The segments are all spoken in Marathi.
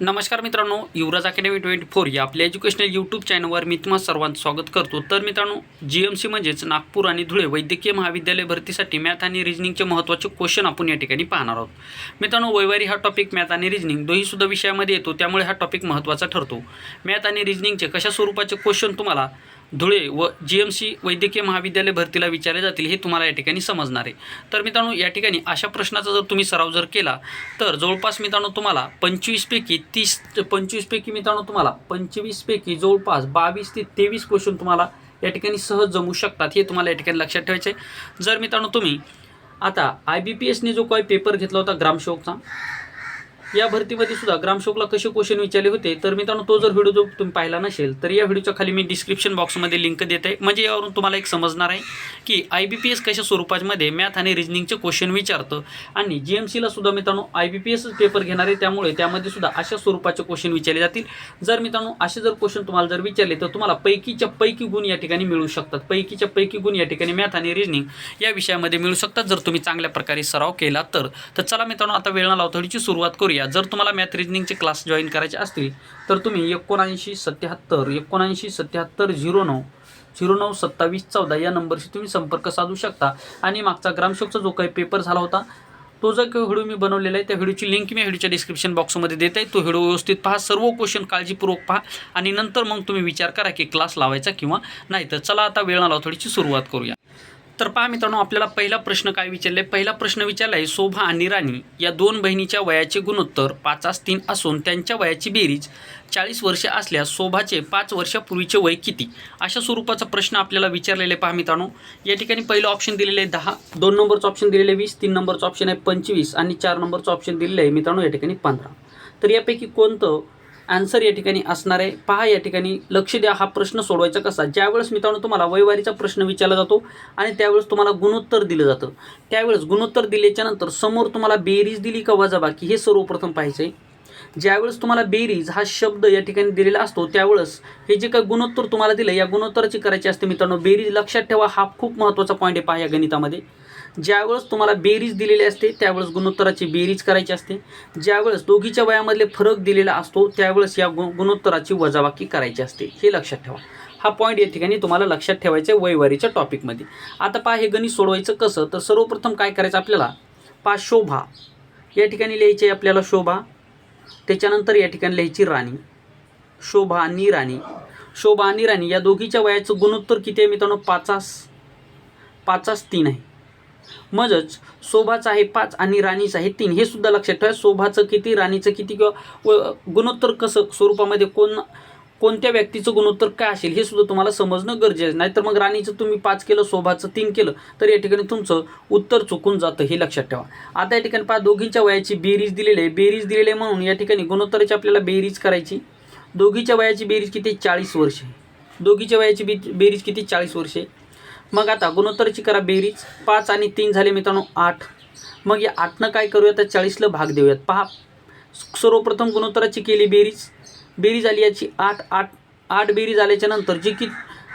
नमस्कार मित्रांनो युवराज अकॅडमी ट्वेंटी फोर या आपल्या एज्युकेशनल यूट्यूब चॅनलवर मी तुम्हा सर्वांचं स्वागत करतो. तर मित्रांनो जी एम सी म्हणजेच नागपूर आणि धुळे वैद्यकीय महाविद्यालय भरतीसाठी मॅथ आणि रिजनिंगचे महत्त्वाचे क्वेश्चन आपण या ठिकाणी पाहणार आहोत. मित्रांनो वैवारी हा टॉपिक मॅथ आणि रिजनिंग दोन्हीसुद्धा विषयामध्ये येतो त्यामुळे हा टॉपिक महत्त्वाचा ठरतो. मॅथ आणि रिजनिंगचे कशा स्वरूपाचे क्वेश्चन तुम्हाला धुळे व जी एम सी वैद्यकीय महाविद्यालय भरतीला विचारले जातील हे तुम्हाला या ठिकाणी समजणार आहे तर मित्रांनो या ठिकाणी अशा प्रश्नाचा जर तुम्ही सराव जर केला तर जवळपास मित्रांनो तुम्हाला पंचवीसपैकी तीस पंचवीसपैकी मित्रांनो तुम्हाला पंचवीसपैकी जवळपास बावीस ते तेवीस क्वेश्चन तुम्हाला या ठिकाणी सहज जमू शकतात हे तुम्हाला या ठिकाणी लक्षात ठेवायचे आहे. जर मित्रांनो तुम्ही आता आय बी पी एसने जो काही पेपर घेतला होता ग्रामसेवकचा या भरतीमध्ये सुद्धा ग्रामसेवकला कसे क्वेश्चन विचारले होते तर मित्रांनो तो जर व्हिडिओ जो तुम्ही पाहिला नसेल तर या व्हिडिओच्या खाली मी डिस्क्रिप्शन बॉक्समध्ये लिंक देते म्हणजे यावरून तुम्हाला एक समजणार आहे की आय बी पी एस कशा स्वरूपामध्ये मॅथ आणि रिजनिंगचे क्वेश्चन विचारतं. आणि जी एम सीला सुद्धा मित्रांनो आय बी पी एसच पेपर घेणार आहे त्यामुळे त्यामध्ये सुद्धा अशा स्वरूपाचे क्वेश्चन विचारले जातील. जर मित्रांनो असे जर क्वेश्चन तुम्हाला जर विचारले तर तुम्हाला पैकीच्या पैकी गुण या ठिकाणी मिळू शकतात. पैकीच्या पैकी गुण या ठिकाणी मॅथ आणि रिजनिंग या विषयामध्ये मिळू शकतात. जर तुम्ही चांगल्या प्रकारे सराव केला तर. तर चला मित्रांनो आता वेळ न सुरुवात करूया. जर तुम्हाला मॅथ रिजनिंगचे क्लास जॉईन करायचे असतील तर तुम्ही एकोणऐंशी सत्याहत्तर एकोणऐंशी सत्याहत्तर झिरो नऊ झिरो नऊ सत्तावीस चौदा या नंबरशी तुम्ही संपर्क साधू शकता. आणि मागचा ग्रामसेवकचा जो काही पेपर झाला होता तो जो काही व्हिडिओ मी बनवलेला आहे त्या व्हिडिओची लिंक मी व्हिडिओच्या डिस्क्रिप्शन बॉक्समध्ये देत आहे. तो व्हिडिओ व्यवस्थित पहा सर्व क्वेश्चन काळजीपूर्वक पहा आणि नंतर मग तुम्ही विचार करा की क्लास लावायचा किंवा नाही. तर चला आता वेळ लावा थोडीशी सुरुवात करूया. तर पहा मित्रांनो आपल्याला पहिला प्रश्न काय विचारले पहिला प्रश्न विचारला आहे शोभा आणि राणी या दोन बहिणीच्या वयाचे गुणोत्तर पाचास तीन असून त्यांच्या वयाची बेरीज चाळीस वर्षे असल्यास शोभाचे पाच वर्षापूर्वीचे वय किती? अशा स्वरूपाचा प्रश्न आपल्याला विचारलेले पहा मित्रांनो. या ठिकाणी पहिलं ऑप्शन दिलेलं आहे दहा दोन नंबरचं ऑप्शन दिलेलं आहे वीस तीन नंबरचं ऑप्शन आहे पंचवीस आणि चार नंबरचं ऑप्शन दिलेलं आहे मित्रांनो या ठिकाणी पंधरा. तर यापैकी कोणतं आन्सर या ठिकाणी असणार आहे. पहा या ठिकाणी लक्ष द्या हा प्रश्न सोडवायचा कसा? ज्यावेळेस मित्रांनो तुम्हाला वैवारीचा प्रश्न विचारला जातो आणि त्यावेळेस तुम्हाला गुणोत्तर दिलं जातं. त्यावेळेस गुणोत्तर दिल्याच्या नंतर समोर तुम्हाला बेरीज दिली का वजाबाकी हे सर्वप्रथम पाहायचं आहे. ज्यावेळेस तुम्हाला बेरीज हा शब्द या ठिकाणी दिलेला असतो त्यावेळेस हे जे काही गुणोत्तर तुम्हाला दिलं या गुणोत्तराची करायची असते मित्रांनो बेरीज लक्षात ठेवा हा खूप महत्त्वाचा पॉईंट आहे पहा या गणितामध्ये. ज्यावेळेस तुम्हाला बेरीज दिलेली असते त्यावेळेस गुणोत्तराची बेरीज करायची असते. ज्यावेळेस दोघीच्या वयामधले फरक दिलेला असतो त्यावेळेस या गु गुणोत्तराची वजाबाकी करायची असते. हे लक्षात ठेवा. हा पॉईंट या ठिकाणी तुम्हाला लक्षात ठेवायचा आहे वैवारीच्या टॉपिकमध्ये आता पहा हे गणित सोडवायचं कसं? तर सर्वप्रथम काय करायचं आपल्याला? पा शोभा. या ठिकाणी लिहायची आहे आपल्याला शोभा. त्याच्यानंतर या ठिकाणी लिहायची राणी. शोभा आणि राणी. शोभा आणि राणी या दोघीच्या वयाचं गुणोत्तर किती आहे मित्रांनो? पाचास. पाचास तीन आहे. मजच शोभाचं आहे पाच आणि राणीचं आहे तीन. हे सुद्धा लक्षात ठेवा. शोभाचं किती राणीचं किती किंवा व गुणोत्तर कसं स्वरूपामध्ये कोण कोणत्या व्यक्तीचं गुणोत्तर काय असेल हे सुद्धा तुम्हाला समजणं गरजेचं. आहे नाहीतर मग राणीचं तुम्ही पाच केलं शोभाचं तीन केलं तर या ठिकाणी तुमचं उत्तर चुकून जातं हे लक्षात ठेवा. आता या ठिकाणी पहा दोघींच्या वयाची बेरीज दिलेली आहे. बेरीज दिलेली आहे म्हणून या ठिकाणी गुणोत्तराची आपल्याला बेरीज करायची. दोघीच्या वयाची बेरीज किती? चाळीस वर्षे दोघीच्या वयाची बी बेरीज किती? चाळीस वर्षे मग आता गुणोत्तराची करा बेरीज. पाच आणि तीन झाले मित्रांनो आठ. मग या आठनं काय करूया तर चाळीसला भाग देऊयात. पहा. सर्वप्रथम गुणोत्तराची केली बेरीज. बेरीज आली याची आठ आठ आठ बेरीज आल्याच्यानंतर जी की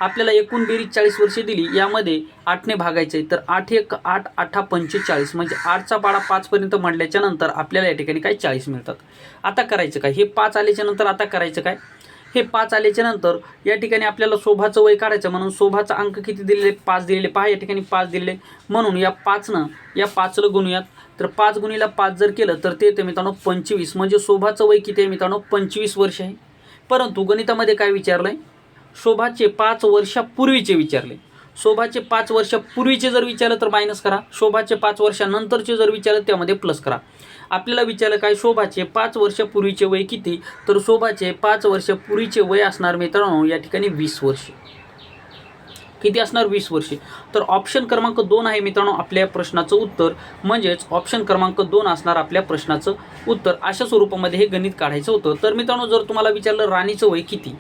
आपल्याला एकूण बेरीज चाळीस वर्षे दिली यामध्ये आठने भागायचे आहे तर आठ एक आठ आठा पंचेचाळीस. म्हणजे आठचा पाडा पाचपर्यंत म्हटल्याच्या नंतर आपल्याला या ठिकाणी काय चाळीस मिळतात? आता करायचं काय? हे पाच आल्याच्यानंतर आता करायचं काय? हे पाच आल्याच्यानंतर या ठिकाणी आपल्याला शोभाचं वय काढायचं म्हणून शोभाचा अंक किती दिलेले पाच दिलेले. पहा या ठिकाणी पाच दिलेले. म्हणून या पाचनं या पाचला गुणूयात. तर पाच गुणीला पाच जर केलं तर ते येतं मित्रांनो पंचवीस. म्हणजे शोभाचं वय किती आहे मित्रांनो? पंचवीस वर्ष आहे. परंतु गणितामध्ये काय विचारलं आहे शोभाचे पाच वर्षापूर्वीचे विचारले. शोभाचे पाच वर्षापूर्वीचे जर विचारलं तर मायनस करा. शोभाचे पाच वर्षानंतरचे जर विचारलं त्यामध्ये प्लस करा. आपल्याला विचारलं काय शोभाचे पाच वर्षापूर्वीचे वय किती? तर शोभाचे पाच वर्षापूर्वीचे वय असणार मित्रांनो या ठिकाणी वीस वर्ष. किती असणार? वीस वर्षे. तर ऑप्शन क्रमांक दोन आहे मित्रांनो आपल्या प्रश्नाचं उत्तर. म्हणजेच ऑप्शन क्रमांक दोन असणार आपल्या प्रश्नाचं उत्तर. अशा स्वरूपामध्ये हे गणित काढायचं होतं. तर मित्रांनो जर तुम्हाला विचारलं राणीचं वय किती?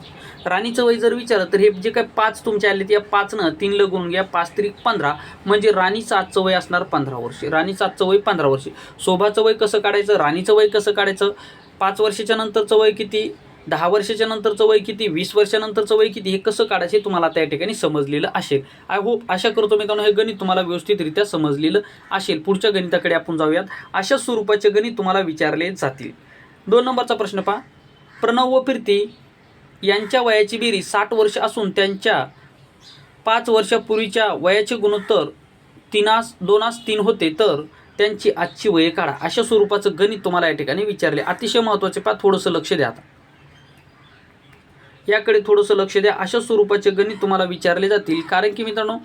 राणीचं वय जर विचारलं तर हे जे काय पाच तुमचे आले ते या पाचनं तीनला गुण घ्या. पाच त्रिक पंधरा. म्हणजे राणीचं आजचं वय असणार पंधरा वर्षे. राणीचं आजचं वय पंधरा वर्षे. शोभाचं वय कसं काढायचं? राणीचं वय कसं काढायचं? पाच वर्षाच्या नंतरचं वय किती? दहा वर्षाच्या नंतरचं वय किती वीस वर्षानंतरचं वय किती हे कसं काढायचे तुम्हाला त्या ठिकाणी समजलेलं असेल. आय होप आशा करतो मित्रांनो हे गणित तुम्हाला व्यवस्थितरित्या समजलेलं असेल. पुढच्या गणिताकडे आपण जाऊयात. अशा स्वरूपाचे गणित तुम्हाला विचारले जातील. दोन नंबरचा प्रश्न पहा. प्रणव व प्रीती यांच्या वयाची बेरीज साठ वर्ष असून त्यांच्या पाच वर्षापूर्वीच्या वयाचे गुणोत्तर तीनास दोनास तीन होते तर त्यांची आजची वये काढा. अशा स्वरूपाचं गणित तुम्हाला या ठिकाणी विचारले. अतिशय महत्त्वाचे पहा. थोडंसं लक्ष द्या आता. याकडे थोडंसं लक्ष द्या. अशा स्वरूपाचे गणित तुम्हाला विचारले जातील. कारण की मित्रांनो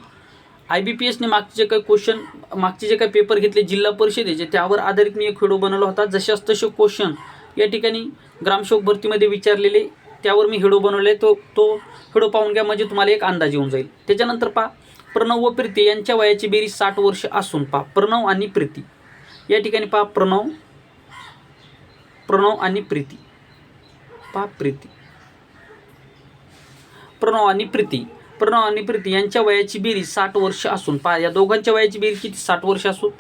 आय बी पी एसने मागचे जे काही क्वेश्चन मागचे जे काही पेपर घेतले जिल्हा परिषदेचे त्यावर आधारित मी एक व्हिडिओ बनवला होता. जशाच तसे क्वेश्चन या ठिकाणी ग्रामसेवक भरतीमध्ये विचारलेले त्यावर मी व्हिडिओ बनवले तो तो व्हिडिओ पाहून घ्या. म्हणजे तुम्हाला एक अंदाज येऊन जाईल. त्याच्यानंतर पहा प्रणव व प्रीती यांच्या वयाची बेरीज साठ वर्ष असून पहा प्रणव आणि प्रीती. या ठिकाणी पहा प्रणव प्रणव आणि प्रीती. पहा प्रीती. प्रणव आणि प्रीती. प्रणव आणि प्रीती यांच्या वयाची बेरीज साठ वर्ष असून पा या दोघांच्या वयाची बेरीज किती? साठ वर्ष असून.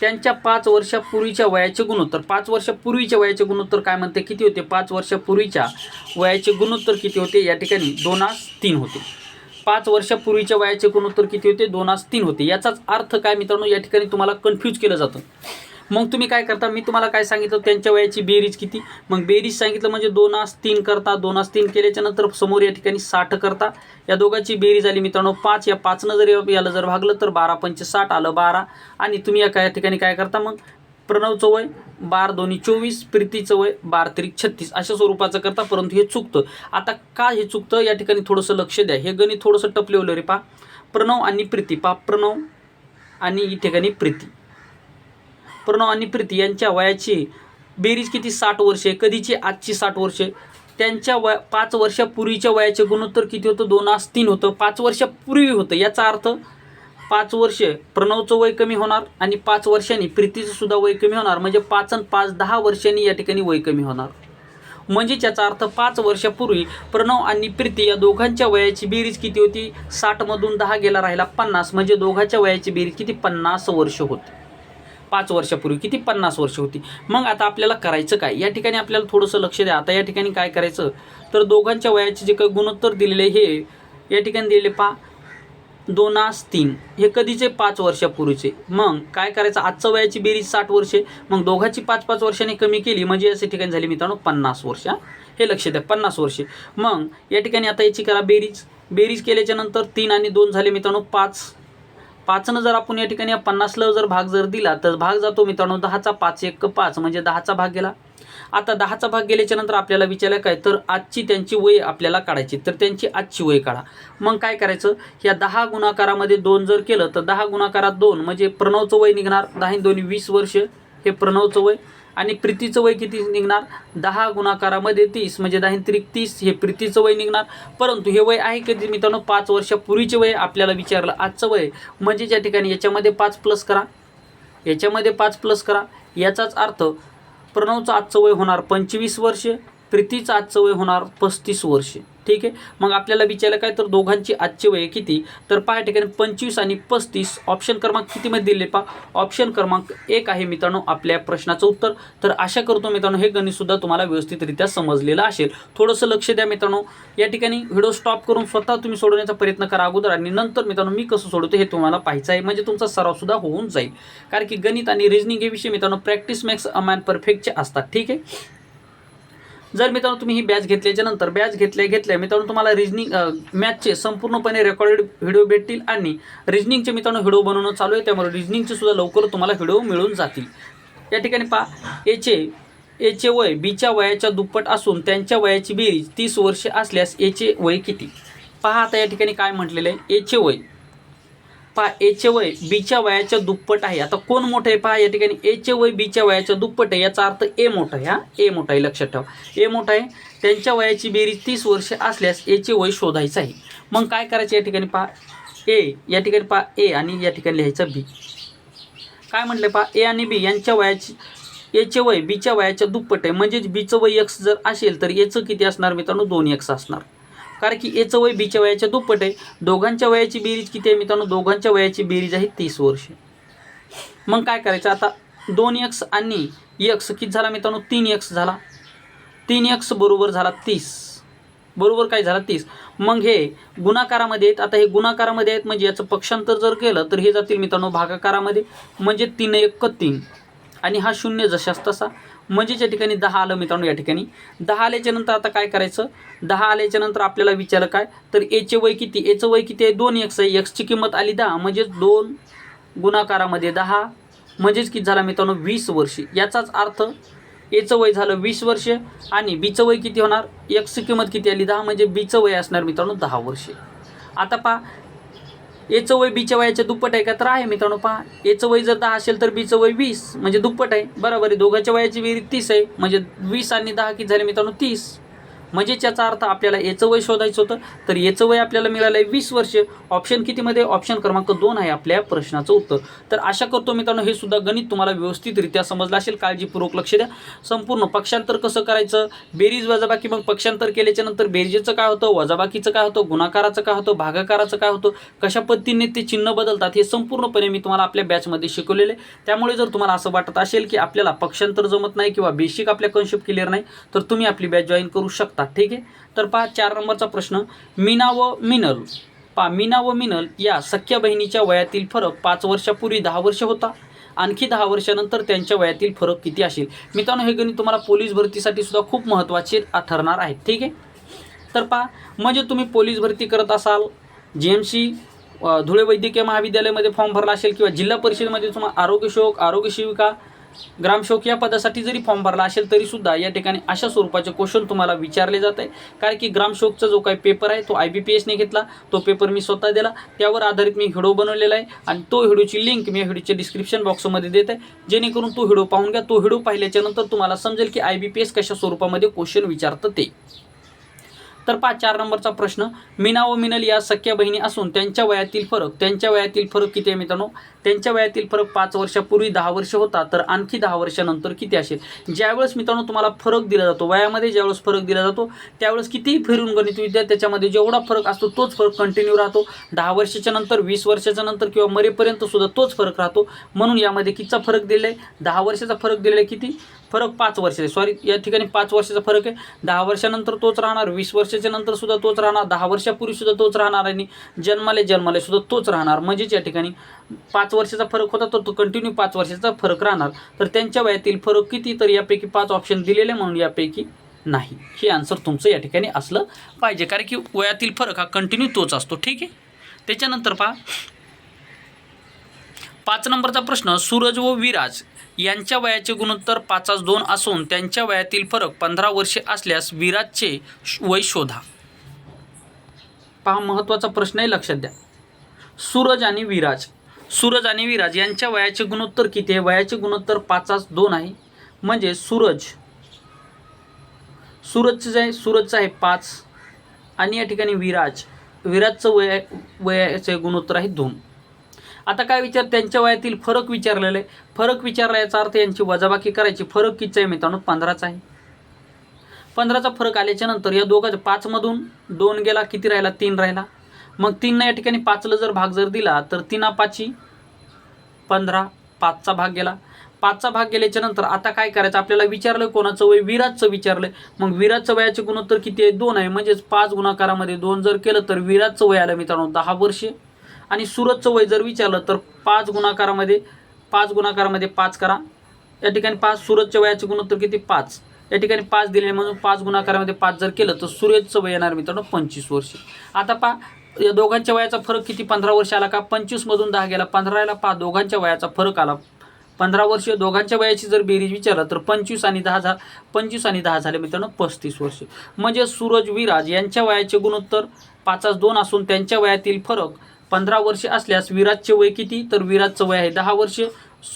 त्यांच्या पाच वर्षापूर्वीच्या वयाचे गुणोत्तर. पाच वर्षापूर्वीच्या वयाचे गुणोत्तर काय म्हणते? किती होते? पाच वर्षापूर्वीच्या वयाचे गुणोत्तर किती होते? या ठिकाणी दोनास तीन होते. पाच वर्षापूर्वीच्या वयाचे गुणोत्तर किती होते? दोनास तीन होते. याचाच अर्थ काय मित्रांनो? या ठिकाणी तुम्हाला कन्फ्यूज केलं जातं. मग तुम्ही काय करता? मी तुम्हाला काय सांगितलं? त्यांच्या वयाची बेरीज किती? मग बेरीज सांगितलं म्हणजे दोन आस तीन करता दोन आस तीन केल्याच्यानंतर समोर या ठिकाणी साठ करता. या दोघांची बेरीज आली मित्रांनो पाच. या पाचनं जर याला जर भागलं तर बारा पंचे साठ आलं बारा. आणि तुम्ही या काय ठिकाणी काय करता मग? प्रणवचं वय बार दोन्ही चोवीस प्रीतीचं वय बार त्रिक छत्तीस. अशा स्वरूपाचं करता परंतु हे चुकतं. आता का हे चुकतं? या ठिकाणी थोडंसं लक्ष द्या. हे गणित थोडंसं टपलेवलं रे पा प्रणव आणि प्रीती. पा प्रणव आणि या ठिकाणी प्रीती. प्रणव आणि प्रीती यांच्या वयाची बेरीज किती? साठ वर्षे. कधीची? आजची साठ वर्षे. त्यांच्या वय पाच वर्षापूर्वीच्या वयाचे गुणोत्तर किती होतं? दोन आस तीन होतं. पाच वर्षापूर्वी होतं. याचा अर्थ पाच वर्षे प्रणवचं वय कमी होणार आणि पाच वर्षांनी प्रीतीचं सुद्धा वय कमी होणार. म्हणजे पाच आणि पाच दहा वर्षांनी या ठिकाणी वय कमी होणार. म्हणजे त्याचा अर्थ पाच वर्षापूर्वी प्रणव आणि प्रीती या दोघांच्या वयाची बेरीज किती होती? साठमधून दहा गेला राहिला पन्नास. म्हणजे दोघांच्या वयाची बेरीज किती? पन्नास वर्ष होती. पाच वर्षापूर्वी किती पन्नास वर्ष होती? मग आता आपल्याला करायचं काय? या ठिकाणी आपल्याला थोडंसं लक्ष द्या. आता या ठिकाणी काय करायचं? तर दोघांच्या वयाचे जे काही गुणोत्तर दिलेले हे या ठिकाणी दिलेले पा दोनास तीन. हे कधीचे? पाच वर्षापूर्वीचे. मग काय करायचं? आजचं वयाची बेरीज साठ वर्षे. मग दोघांची पाच पाच वर्षाने कमी केली म्हणजे याचे ठिकाणी झाली मित्रांनो पन्नास वर्ष. हे लक्ष द्या पन्नास वर्षे. मग या ठिकाणी आता याची करा बेरीज. बेरीज केल्याच्यानंतर तीन आणि दोन झाले मित्रांनो पाच. पाचनं जर आपण या ठिकाणी पन्नासला जर भाग जर दिला तर भाग जातो मित्रांनो दहाचा पाच एक पाच म्हणजे दहाचा भाग गेला. आता दहाचा भाग गेल्याच्यानंतर आपल्याला विचारलं काय तर आजची त्यांची वय आपल्याला काढायची तर त्यांची आजची वय काढा. मग काय करायचं या दहा गुणाकारामध्ये दोन जर केलं तर दहा गुणाकारात दोन म्हणजे प्रणवचं वय निघणार दहा दोन्ही वीस वर्ष हे प्रणवचं वय. आणि प्रीतीचं वय किती निघणार? दहा गुणाकारामध्ये तीस म्हणजे दहा त्रिक तीस हे प्रीतीचं वय निघणार. परंतु हे वय आहे कधी मित्रांनो? पाच वर्षापूर्वीचे वय आपल्याला विचारलं. आजचं वय म्हणजे ज्या ठिकाणी याच्यामध्ये पाच प्लस करा. याच्यामध्ये पाच प्लस करा. याचाच अर्थ प्रणवचं आजचं वय होणार पंचवीस वर्षे. प्रीतीचं आजचं वय होणार पस्तीस वर्षे. ठीक आहे? मग आपल्याला विचारलं काय तर दोघांची आजचे वय किती? तर पहा ठिकाणी पंचवीस आणि पस्तीस. ऑप्शन क्रमांक कितीमध्ये दिले पहा? ऑप्शन क्रमांक एक आहे मित्रांनो आपल्या प्रश्नाचं उत्तर. तर आशा करतो मित्रांनो हे गणितसुद्धा तुम्हाला व्यवस्थितरित्या समजलेलं असेल. थोडंसं लक्ष द्या मित्रांनो. या ठिकाणी व्हिडिओ स्टॉप करून स्वतः तुम्ही सोडवण्याचा प्रयत्न करा अगोदर आणि नंतर मित्रांनो मी कसं सोडवतो हे तुम्हाला पाहायचं आहे. म्हणजे तुमचा सरावसुद्धा होऊन जाईल. कारण की गणित आणि रिजनिंग हे विषय मित्रांनो प्रॅक्टिस मॅक्स अमॅन परफेक्टचे असतात. ठीक आहे? जर मित्रांनो तुम्ही ही बॅच घेतल्याच्या नंतर बॅच घेतल्या घेतल्या मित्रांनो तुम्हाला रिजनिंग मॅथचे संपूर्णपणे रेकॉर्डेड व्हिडिओ भेटतील आणि रिजनिंगचे मित्रांनो व्हिडिओ बनवणं चालू आहे. त्यामुळे रिजनिंगचे सुद्धा लवकर तुम्हाला व्हिडिओ मिळून जातील. या ठिकाणी पहा एचे एचे वय बीच्या वयाच्या दुप्पट असून त्यांच्या वयाची बेरीज तीस वर्षे असल्यास एचे वय किती? पहा आता या ठिकाणी काय म्हटलेलं आहे. एचे वय पहा एचे वय बीच्या वयाच्या दुप्पट आहे. आता कोण मोठं आहे? पहा या ठिकाणी एचे वय बीच्या वयाच्या दुप्पट आहे. याचा अर्थ ए मोठा आहे हा. ए मोठा आहे लक्षात ठेवा. ए मोठा आहे त्यांच्या वयाची बेरीज तीस वर्षे असल्यास एचे वय शोधायचं आहे. मग काय करायचं या ठिकाणी पहा? ए या ठिकाणी पहा ए आणि या ठिकाणी लिहायचं बी. काय म्हटलं पहा? ए आणि बी यांच्या वयाची एचे वय बीच्या वयाच्या दुप्पट आहे. म्हणजेच बीचं वय एक्स जर असेल तर एचं किती असणार मित्रांनो? दोन एक्स असणार. कारण की एचं वय बीच्या वयाच्या दुप्पट आहे. दोघांच्या वयाची बेरीज किती आहे मित्रांनो? दोघांच्या वयाची बेरीज आहे तीस वर्षे. मग काय करायचं? आता दोन एक्स आणि एक्स किती झाला मित्रांनो? तीन एक्स झाला. तीन एक्स बरोबर झाला तीस. बरोबर काय झाला? तीस. मग हे गुणाकारामध्ये आहेत. आता हे गुणाकारामध्ये आहेत म्हणजे याचं पक्षांतर जर केलं तर हे जातील मित्रांनो भागाकारामध्ये. म्हणजे तीन एक तीन. आणि हा शून्य जशास तसा. म्हणजेच या ठिकाणी दहा आलं मित्रांनो या ठिकाणी. दहा आल्याच्यानंतर आता काय करायचं? दहा आल्याच्यानंतर आपल्याला विचारलं काय? तर एचे वय किती? एचं वय किती आहे? दोन एक्स आहे. एक्सची किंमत आली दहा म्हणजेच दोन गुणाकारामध्ये दहा. म्हणजेच किती झाला मित्रांनो? वीस वर्षे. याचाच अर्थ एचं वय झालं वीस वर्ष आणि बीचं वय किती होणार? एक्सची किंमत किती आली? दहा. म्हणजे बीचं वय असणार मित्रांनो दहा वर्षे. आता पहा याचं वय बीच्या वयाच्या दुप्पट आहे का? तर आहे मित्रांनो पहा. याचं वय जर दहा असेल तर बीचं वय वीस म्हणजे दुप्पट आहे. बरोबर आहे. दोघांच्या वयाची विहिरी तीस आहे. म्हणजे वीस आणि दहा किती झाले मित्रांनो? तीस. म्हणजे याचा अर्थ आपल्याला याचं वय शोधायचं होतं तर याचं वय आपल्याला मिळालं आहे वीस वर्ष. ऑप्शन कितीमध्ये? ऑप्शन क्रमांक दोन आहे आपल्या प्रश्नाचं उत्तर. तर आशा करतो मित्रांनो हे सुद्धा गणित तुम्हाला व्यवस्थितरित्या समजलं असेल. काळजीपूर्वक लक्ष द्या. संपूर्ण पक्षांतर कसं करायचं? बेरीज वजाबाकी मग पक्षांतर केल्याच्यानंतर बेरीजेचं काय होतं? वजाबाकीचं काय होतं? गुणाकाराचं काय होतं? भागाकाराचं काय होतं? कशा पद्धतीने ते चिन्ह बदलतात? हे संपूर्णपणे मी तुम्हाला आपल्या बॅचमध्ये शिकवलेले आहे. त्यामुळे जर तुम्हाला असं वाटत असेल की आपल्याला पक्षांतर जमत नाही किंवा बेसिक आपल्या कन्सेप्ट क्लिअर नाही तर तुम्ही आपली बॅच जॉईन करू शकता. ठीक आहे? तर पहा चार नंबरचा प्रश्न. मीना व मिनल. पहा मीना व मिनल या सख्या बहिणीच्या वयातील फरक पाच वर्षापूर्वी दहा वर्ष होता. आणखी दहा वर्षानंतर त्यांच्या वयातील फरक किती असेल? मित्रांनो हे गणित तुम्हाला पोलीस भरतीसाठी सुद्धा खूप महत्त्वाचे ठरणार आहेत ठीक आहे? तर पहा म्हणजे तुम्ही पोलीस भरती करत असाल जी एम सी धुळे वैद्यकीय महाविद्यालयामध्ये फॉर्म भरला असेल किंवा जिल्हा परिषदेमध्ये तुम्हाला आरोग्य शोक आरोग्य सेविका ग्रामशोक या पदासाठी जरी फॉर्म भरला असेल तरीसुद्धा या ठिकाणी अशा स्वरूपाचे क्वेश्चन तुम्हाला विचारले जात आहे कारण की ग्रामसेवकचा जो काही पेपर आहे तो आय बी पी एसने घेतला. तो पेपर मी स्वतः दिला. त्यावर आधारित मी व्हिडिओ बनवलेला आहे. आणि तो व्हिडिओची लिंक मी या व्हिडिओच्या डिस्क्रिप्शन बॉक्समध्ये देत आहे. जेणेकरून तो व्हिडिओ पाहून घ्या. तो व्हिडिओ पाहिल्याच्यानंतर तुम्हाला समजेल की आय बी पी एस कशा स्वरूपामध्ये क्वेश्चन विचारतं ते. तर पाच चार नंबरचा प्रश्न मीना व मिनल या सख्या बहिणी असून त्यांच्या वयातील फरक त्यांच्या वयातील फरक किती आहे मित्रांनो? त्यांच्या वयातील फरक पाच वर्षापूर्वी दहा वर्ष होता तर आणखी दहा वर्षानंतर किती असेल? ज्यावेळेस मित्रांनो तुम्हाला फरक दिला जातो वयामध्ये ज्यावेळेस फरक दिला जातो त्यावेळेस कितीही फिरून गणित विद्या त्याच्यामध्ये जेवढा फरक असतो तोच फरक कंटिन्यू राहतो. दहा वर्षाच्या नंतर वीस वर्षाच्या नंतर किंवा मरेपर्यंत सुद्धा तोच फरक राहतो. म्हणून यामध्ये कितीचा फरक दिलेला आहे दहा वर्षाचा फरक दिलेला आहे किती? फरक पाच वर्ष आहे सॉरी या ठिकाणी पाच वर्षाचा फरक आहे. दहा वर्षानंतर तोच राहणार. वीस वर्षाच्या नंतर सुद्धा तोच राहणार. दहा वर्षापूर्वी सुद्धा तोच राहणार आणि जन्माले जन्माले सुद्धा तोच राहणार. म्हणजेच या ठिकाणी पाच वर्षाचा फरक होता तर तो कंटिन्यू पाच वर्षाचा फरक राहणार. तर त्यांच्या वयातील फरक किती? तर यापैकी पाच ऑप्शन दिलेले म्हणून यापैकी नाही. हे आन्सर तुमचं या ठिकाणी असलं पाहिजे. कारण की वयातील फरक हा कंटिन्यू तोच असतो. ठीक आहे? त्याच्यानंतर पहा. पाच नंबरचा प्रश्न सूरज व विराज यांच्या वयाचे गुणोत्तर पाचास दोन असून त्यांच्या वयातील फरक पंधरा वर्षे असल्यास विराजचे श- वय शोधा. पहा महत्त्वाचा प्रश्नही लक्षात द्या. सूरज आणि विराज. सूरज आणि विराज यांच्या वयाचे गुणोत्तर किती आहे? वयाचे गुणोत्तर पाचास दोन आहे. म्हणजे सूरज. सूरजचं जे आहे सूरजचं आहे पाच. आणि या ठिकाणी विराज. विराजचं वय वयाचे गुणोत्तर आहे दोन. आता काय विचार त्यांच्या वयातील फरक विचारलेला आहे. फरक विचारला याचा अर्थ यांची वजाबाकी करायची. फरक कितीचा आहे मित्रांनो? पंधराचा आहे. पंधराचा फरक आल्याच्यानंतर या दोघांच्या पाचमधून दोन गेला किती राहिला? तीन राहिला. मग तीनना या ठिकाणी पाचला जर भाग जर दिला तर तीना पाची पंधरा पाचचा भाग गेला. पाचचा भाग गेल्याच्यानंतर आता काय करायचं? आपल्याला विचारलं कोणाचं वय? विराजचं विचारलं. मग विराजचं वयाचे गुणोत्तर किती आहे? दोन आहे. म्हणजेच पाच गुणाकारामध्ये दोन जर केलं तर विराजचं वय आलं मित्रांनो दहा वर्षे. आणि सुरतचं वय जर विचारलं तर पाच गुणाकारामध्ये पाच गुणाकारामध्ये पाच करा. या ठिकाणी पाच सुरतच्या वयाचे गुणोत्तर किती? पाच. या ठिकाणी पाच दिले म्हणून पाच गुणाकारामध्ये पाच जर केलं तर सूर्यचं वय येणार मित्रांनो पंचवीस वर्ष. आता पा या दोघांच्या वयाचा फरक किती? पंधरा वर्ष आला का? पंचवीसमधून दहा गेला पंधराला पा दोघांच्या वयाचा फरक आला. पंधरा वर्ष दोघांच्या वयाची जर बेरीज विचारलं तर पंचवीस आणि दहा झा पंचवीस आणि दहा झाले मित्रांनो पस्तीस वर्ष. म्हणजे सूरज विराज यांच्या वयाचे गुणोत्तर पाचास दोन असून त्यांच्या वयातील फरक पंधरा वर्ष असल्यास विराजचे वय किती? तर विराजचं वय आहे दहा वर्ष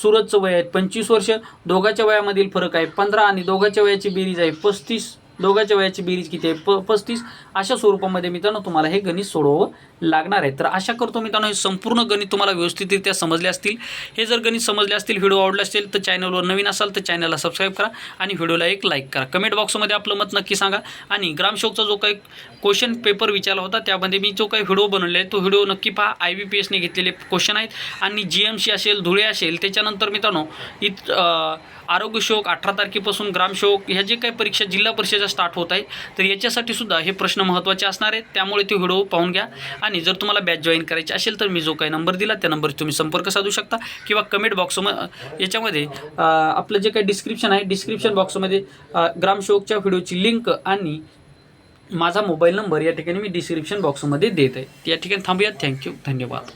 सूरजचं वय आहे पंचवीस वर्ष. दोघांच्या वयामधील फरक आहे पंधरा आणि दोघांच्या वयाची बेरीज आहे पस्तीस. दोघांच्या वयाची बेरीज किती आहे? प पस्तीस. अशा स्वरूपामध्ये मित्रांनो तुम्हाला हे गणित सोडवावं लागणार आहे. तर आशा करतो मित्रांनो हे संपूर्ण गणित तुम्हाला व्यवस्थितरित्या समजले असतील. हे जर गणित समजले असतील व्हिडिओ आवडले असतील तर चॅनलवर नवीन असाल तर चॅनलला सबस्क्राईब करा आणि व्हिडिओला एक लाईक करा. कमेंट बॉक्समध्ये आपलं मत नक्की सांगा. आणि ग्रामशोकचा जो काही क्वेश्चन पेपर विचारला होता त्यामध्ये मी जो काही व्हिडिओ बनवले आहे तो व्हिडिओ नक्की पहा. आय बी पी एसने घेतलेले क्वेश्चन आहेत. आणि जी एम सी असेल धुळे असेल त्याच्यानंतर मित्रांनो इत आरोग्यशोक आरोग्य शोक अठरा तारखेपासून ग्रामशोक ह्या जे काही परीक्षा जिल्हा परिषदेच्या स्टार्ट होत आहे तर याच्यासाठी सुद्धा हे प्रश्न महत्त्वाचे असणार आहेत. त्यामुळे ते व्हिडिओ पाहून घ्या. आणि जर तुम्हाला बॅच जॉईन करायची असेल तर मी जो काही नंबर दिला त्या नंबर तुम्ही संपर्क साधू शकता. किंवा कमेंट बॉक्समध्ये याच्यामध्ये आपलं जे काही डिस्क्रिप्शन आहे डिस्क्रिप्शन बॉक्समध्ये ग्रामशोकच्या व्हिडिओची लिंक आणि माझा मोबाईल नंबर या ठिकाणी मी डिस्क्रिप्शन बॉक्समध्ये देत आहे. या ठिकाणी थांबूयात. थँक्यू धन्यवाद.